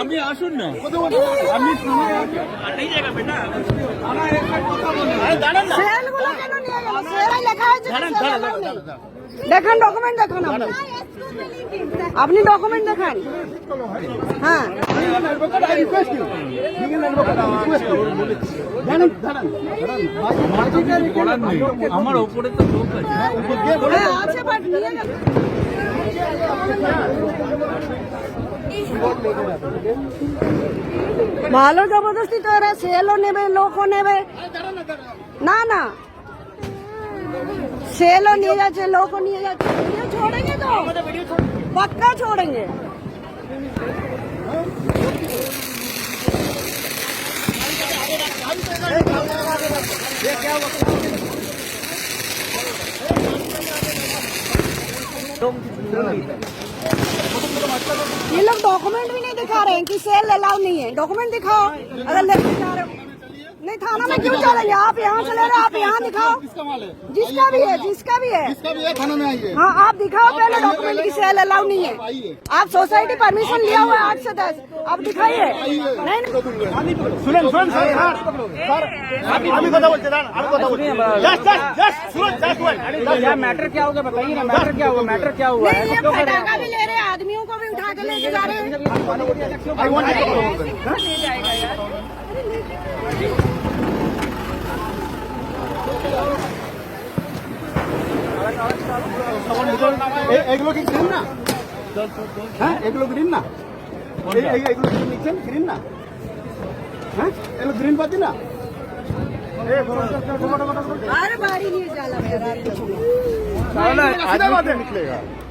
আমি আসুন না। আমি দেখান ডকুমেন্ট দেখান আপনি। আপনি ডকুমেন্ট দেখান। হ্যাঁ। আমার ওপরে তো লোক আছে। হ্যাঁ ভালো জবরদস্তি তো এরা সেলও নেবে লোকও নেবে। না না। सेलो नहीं जाए छह लोग को नहीं जाए वीडियो छोड़ेंगे तो। पक्का छोड़ेंगे। ये लोग डॉक्यूमेंट भी नहीं दिखा रहे हैं कि सेल अलाउ नहीं है। डॉक्यूमेंट दिखाओ। अगर लेके जा रहे हो। नहीं थाना में क्यों चलेंगे? आप यहाँ चले रहे आप यहाँ दिखाओ। जिसका भी है जिसका भी है। जिसका भी है थाना में आइए। हाँ आप दिखाओ पहले डॉक्यूमेंट की सेल अलाउ नहीं है। आप सोसाइटी परमिशन लिया हुआ है आठ से दस। आप दिखाइए। नहीं सुन सुन सर मैटर क्या होगा बताइए ना मैटर क्या होगा मैटर क्या हुआ है आदमियों को भी उठा के लेके जा रहे हैं आई वांट এ- এগুলো কি গ্রিন না হ্যাঁ এগুলো গ্রিন না এই এই- এগুলো কি নিচ্ছেন গ্রিন না হ্যাঁ এগুলো গ্রিন পাচ্ছি না हर बारी नहीं जाला मेरा सीधा बात है निकलेगा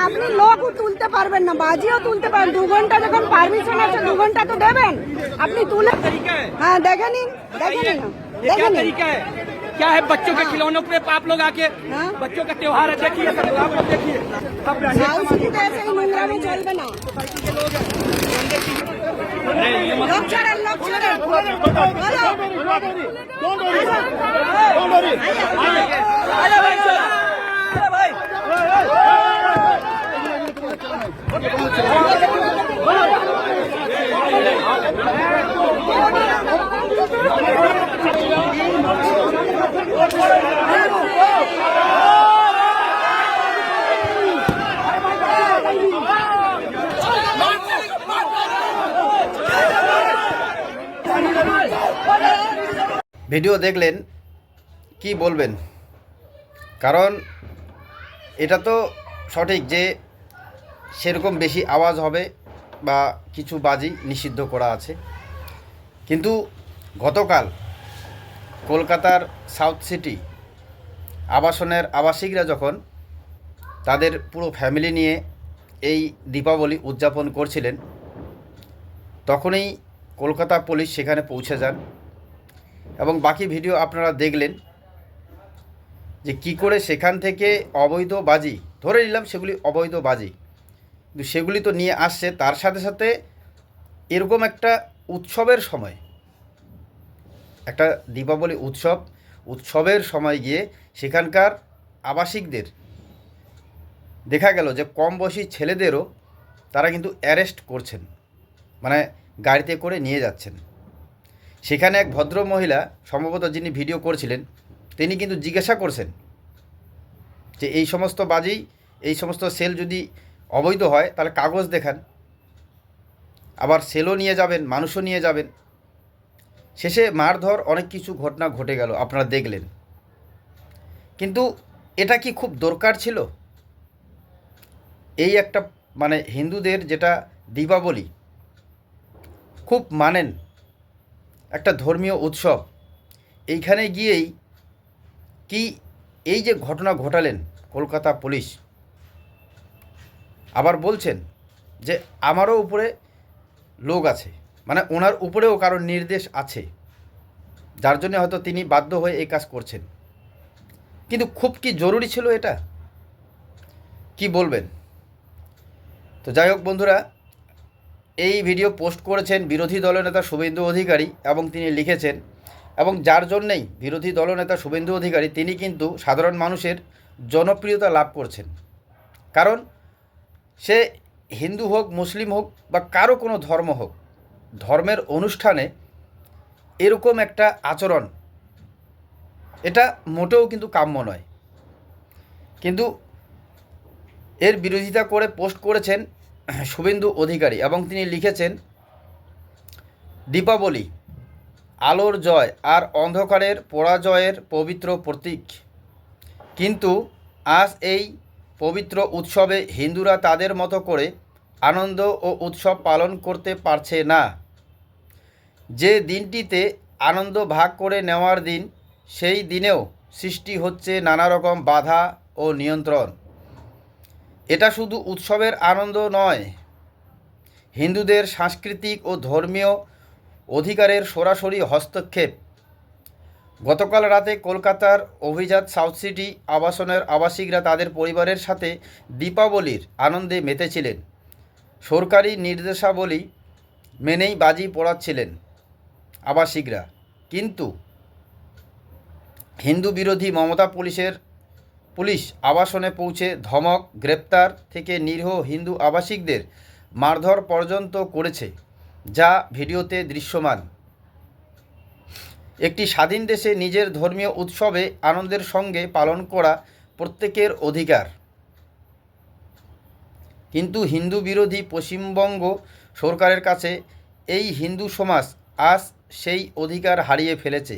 আপনি লোক তুলতে পারবেন না বাজিও তুলতে পারেন দু ঘণ্টা যখন পারমিশন আছে দু ঘণ্টা তো দেবেন। আপনি তুলে হ্যাঁ দেখে নিন দেখে নিন। হ্যাঁ, দেখে নিন। क्या है बच्चों के खिलौनों पे आप लोग आके हाँ। बच्चों का त्योहार है देखिए सब आप लोग देखिए सब हाउस ভিডিও দেখলেন, কি বলবেন? কারণ এটা তো সঠিক যে সেরকম বেশি আওয়াজ হবে বা কিছু বাজি নিষিদ্ধ করা আছে। কিন্তু গতকাল কলকাতার সাউথ সিটি আবাসনের আবাসিকরা যখন তাদের পুরো ফ্যামিলি নিয়ে এই দীপাবলি উদযাপন করছিলেন, তখনই কলকাতা পুলিশ সেখানে পৌঁছে যান। এবং বাকি ভিডিও আপনারা দেখলেন যে কি করে সেখান থেকে অবৈধ বাজি, ধরে নিলাম সেগুলি অবৈধ বাজি, কিন্তু সেগুলি তো নিয়ে আসছে, তার সাথে সাথে এরকম একটা উৎসবের সময়, একটা দীপাবলি উৎসব, উৎসবের সময় গিয়ে সেখানকার আবাসিকদের দেখা গেল যে কম বয়সী ছেলেদেরও তারা কিন্তু অ্যারেস্ট করছেন মানে গাড়িতে করে নিয়ে যাচ্ছেন। সেখানে এক ভদ্র মহিলা, সম্ভবত যিনি ভিডিও করছিলেন, তিনি কিন্তু জিজ্ঞাসা করছেন যে এই সমস্ত বাজি, এই সমস্ত সেল যদি অবৈধ হয়, তাহলে কাগজ দেখান। আবার সেলও নিয়ে যাবেন মানুষও নিয়ে যাবেন। শেষে মারধর অনেক কিছু ঘটনা ঘটে গেল, আপনারা দেখলেন। কিন্তু এটা কি খুব দরকার ছিল? এই একটা মানে হিন্দুদের যেটা দীপাবলি, খুব মানেন। একটা ধর্মীয় উৎসব। এইখানে গিয়েই কি এই যে ঘটনা ঘটালেন কলকাতা পুলিশ, আবার বলছেন যে আমারও উপরে লোক আছে মানে ওনার উপরেও কারোর নির্দেশ আছে, যার জন্য হয়তো তিনি বাধ্য হয়ে এই কাজ করছেন। কিন্তু খুব কি জরুরি ছিল এটা? কি বলবেন? তো যাই হোক বন্ধুরা এই ভিডিও পোস্ট করেছেন বিরোধী দলনেতা শুভেন্দু অধিকারী এবং তিনি লিখেছেন, এবং যার জন্যেই বিরোধী দলনেতা শুভেন্দু অধিকারী, তিনি কিন্তু সাধারণ মানুষের জনপ্রিয়তা লাভ করছেন। কারণ সে হিন্দু হোক, মুসলিম হোক বা কারও কোনো ধর্ম হোক, ধর্মের অনুষ্ঠানে এরকম একটা আচরণ, এটা মোটেও কিন্তু কাম্য নয়। কিন্তু এর বিরোধিতা করে পোস্ট করেছেন শুভেন্দু অধিকারী এবং তিনি লিখেছেন, দীপাবলি, আলোর জয় আর অন্ধকারের পরাজয়ের পবিত্র প্রতীক। কিন্তু আজ এই পবিত্র উৎসবে হিন্দুরা তাদের মতো করে আনন্দ ও উৎসব পালন করতে পারছে না। যে দিনটিতে আনন্দ ভাগ করে নেওয়ার দিন, সেই দিনেও সৃষ্টি হচ্ছে নানা রকম বাধা ও নিয়ন্ত্রণ। এটা শুধু উৎসবের আনন্দ নয়, হিন্দুদের সাংস্কৃতিক ও ধর্মীয় অধিকারের সরাসরি হস্তক্ষেপ। গতকাল রাতে কলকাতার অভিজাত সাউথ সিটি আবাসনের আবাসিকরা তাদের পরিবারের সাথে দীপাবলির আনন্দে মেতেছিলেন। সরকারি নির্দেশাবলী মেনেই বাজি পড়াচ্ছিলেন আবাসিকরা। কিন্তু হিন্দু বিরোধী মমতা পুলিশের পুলিশ আবাসনে পৌঁছে ধমক, গ্রেপ্তার থেকে নিরীহ হিন্দু আবাসিকদের মারধর পর্যন্ত করেছে, যা ভিডিওতে দৃশ্যমান। একটি স্বাধীন দেশে নিজের ধর্মীয় উৎসবে আনন্দের সঙ্গে পালন করা প্রত্যেকের অধিকার। কিন্তু হিন্দু বিরোধী পশ্চিমবঙ্গ সরকারের কাছে এই হিন্দু সমাজ আজ সেই অধিকার হারিয়ে ফেলেছে।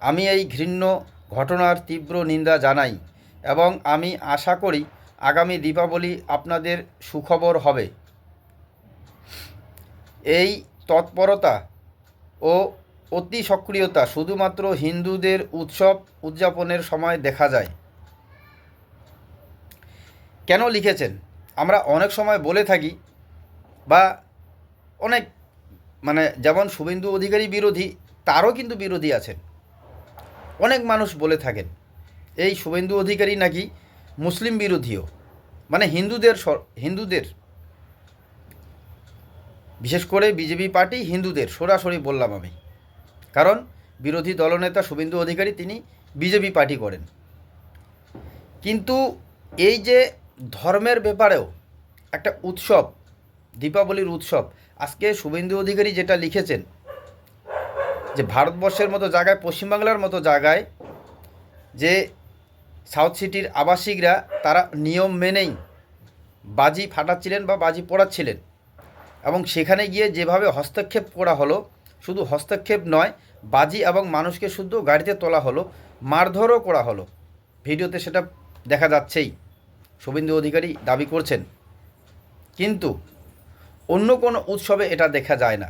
আমি এই ঘৃণ্য ঘটনার তীব্র নিন্দা জানাই। এবং আমি আশা করি আগামী দীপাবলি আপনাদের সুখবর হবে। এই তৎপরতা ও অতি সক্রিয়তা শুধুমাত্র হিন্দুদের উৎসব উদযাপনের সময় দেখা যায়। কেন লিখেছেন? আমরা অনেক সময় বলে থাকি বা অনেক মানে যেমন শুভেন্দু অধিকারী বিরোধী, তারও কিন্তু বিরোধী আছেন। অনেক মানুষ বলে থাকেন। এই শুভেন্দু অধিকারী নাকি মুসলিম বিরোধীও? মানে হিন্দুদের হিন্দুদের। বিশেষ করে বিজেপি পার্টি হিন্দুদের, সরাসরি বললাম আমি। কারণ বিরোধী দলনেতা শুভেন্দু অধিকারী তিনি বিজেপি পার্টি করেন। কিন্তু এই যে ধর্মের ব্যাপারেও একটা উৎসব, দীপাবলির উৎসব, আজকে শুভেন্দু অধিকারী যেটা লিখেছেন, যে ভারতবর্ষের মতো জায়গায়, পশ্চিমবাংলার মতো জায়গায় যে সাউথ সিটির আবাসিকরা তারা নিয়ম মেনেই বাজি ফাটাচ্ছিলেন বা বাজি পড়াচ্ছিলেন। এবং সেখানে গিয়ে যেভাবে হস্তক্ষেপ করা হলো, শুধু হস্তক্ষেপ নয়, বাজি এবং মানুষকে শুদ্ধ গাড়িতে তোলা হলো, মারধরও করা হলো। ভিডিওতে সেটা দেখা যাচ্ছেই, শুভেন্দু অধিকারী দাবি করছেন। কিন্তু অন্য কোনো উৎসবে এটা দেখা যায় না,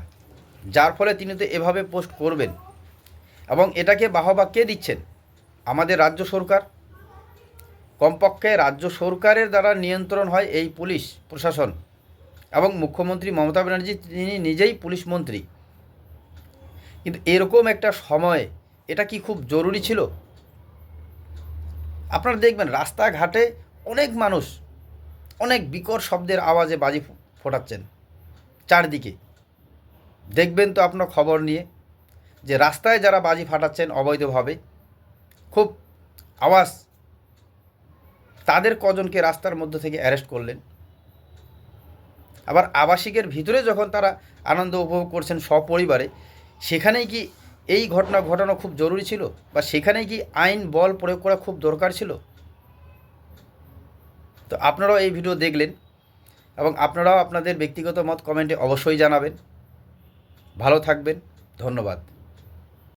যার ফলে তিনি তো এভাবে পোস্ট করবেন। এবং এটাকে বাহবা কে দিচ্ছেন? আমাদের রাজ্য সরকার কমপক্ষে রাজ্য সরকারের দ্বারা নিয়ন্ত্রণ হয় এই পুলিশ প্রশাসন এবং মুখ্যমন্ত্রী মমতা ব্যানার্জি তিনি নিজেই পুলিশ মন্ত্রী। কিন্তু এরকম একটা সময়, এটা কি খুব জরুরি ছিল? আপনারা দেখবেন রাস্তাঘাটে অনেক মানুষ অনেক বিকট শব্দের আওয়াজে বাজি ফোটাচ্ছেন চারদিকে। দেখবেন তো আপনার খবর নিয়ে যে রাস্তায় যারা বাজি ফাটাচ্ছেন অবৈধভাবে, খুব আওয়াজ তাদের কজনকে রাস্তার মধ্যে থেকে অ্যারেস্ট করলেন। আবার আবাসিকের ভিতরে যখন তারা আনন্দ উপভোগ করছেন সপরিবারে, সেখানেই কি এই ঘটনা ঘটানো খুব জরুরি ছিল? বা সেখানেই কি আইন বল প্রয়োগ করা খুব দরকার ছিল? তো আপনারাও এই ভিডিও দেখলেন এবং আপনারাও আপনাদের ব্যক্তিগত মত কমেন্টে অবশ্যই জানাবেন। ভালো থাকবেন। ধন্যবাদ।